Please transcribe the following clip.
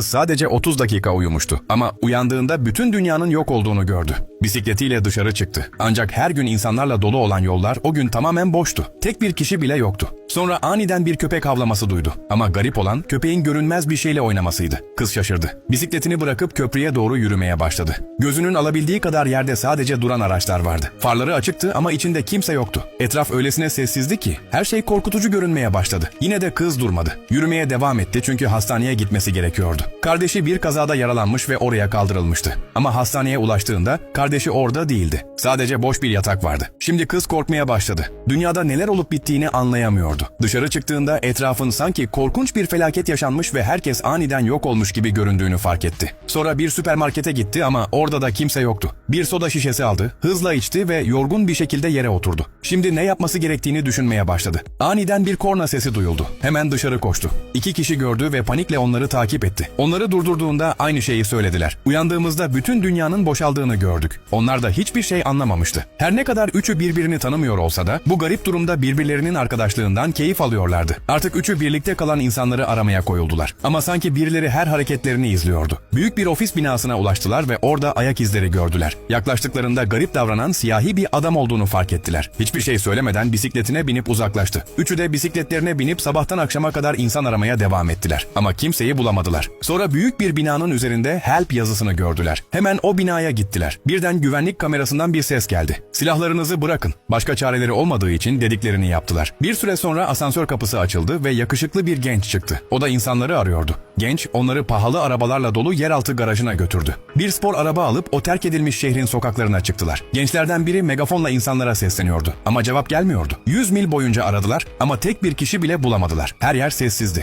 Sadece 30 dakika uyumuştu ama uyandığında bütün dünyanın yok olduğunu gördü. Bisikletiyle dışarı çıktı. Ancak her gün insanlarla dolu olan yollar o gün tamamen boştu. Tek bir kişi bile yoktu. Sonra aniden bir köpek havlaması duydu. Ama garip olan köpeğin görünmez bir şeyle oynamasıydı. Kız şaşırdı. Bisikletini bırakıp köprüye doğru yürümeye başladı. Gözünün alabildiği kadar yerde sadece duran araçlar vardı. Farları açıktı ama içinde kimse yoktu. Etraf öylesine sessizdi ki her şey korkutucu görünmeye başladı. Yine de kız durmadı. Yürümeye devam etti çünkü hastaneye gitmesi gerekiyordu. Kardeşi bir kazada yaralanmış ve oraya kaldırılmıştı. Ama hastaneye ulaştığında kardeşi orada değildi. Sadece boş bir yatak vardı. Şimdi kız korkmaya başladı. Dünyada neler olup bittiğini anlayamıyordu. Dışarı çıktığında etrafın sanki korkunç bir felaket yaşanmış ve herkes aniden yok olmuş gibi göründüğünü fark etti. Sonra bir süpermarkete gitti ama orada da kimse yoktu. Bir soda şişesi aldı, hızla içti ve yorgun bir şekilde yere oturdu. Şimdi ne yapması gerektiğini düşünmeye başladı. Aniden bir korna sesi duyuldu. Hemen dışarı koştu. İki kişi gördü ve panikle onları takip etti. Onları durdurduğunda aynı şeyi söylediler. Uyandığımızda bütün dünyanın boşaldığını gördük. Onlar da hiçbir şey anlamamıştı. Her ne kadar üçü birbirini tanımıyor olsa da bu garip durumda birbirlerinin arkadaşlığından keyif alıyorlardı. Artık üçü birlikte kalan insanları aramaya koyuldular. Ama sanki birileri her hareketlerini izliyordu. Büyük bir ofis binasına ulaştılar ve orada ayak izleri gördüler. Yaklaştıklarında garip davranan siyahi bir adam olduğunu fark ettiler. Hiçbir şey söylemeden bisikletine binip uzaklaştı. Üçü de bisikletlerine binip sabahtan akşama kadar insan aramaya devam ettiler. Ama kimseyi bulamadılar. Sonra büyük bir binanın üzerinde help yazısını gördüler. Hemen o binaya gittiler. Birden güvenlik kamerasından bir ses geldi. Silahlarınızı bırakın. Başka çareleri olmadığı için dediklerini yaptılar. Bir süre sonra asansör kapısı açıldı ve yakışıklı bir genç çıktı. O da insanları arıyordu. Genç onları pahalı arabalarla dolu yeraltı garajına götürdü. Bir spor araba alıp o terk edilmiş şehrin sokaklarına çıktılar. Gençlerden biri megafonla insanlara sesleniyordu ama cevap gelmiyordu. 100 mil boyunca aradılar ama tek bir kişi bile bulamadılar. Her yer sessizdi.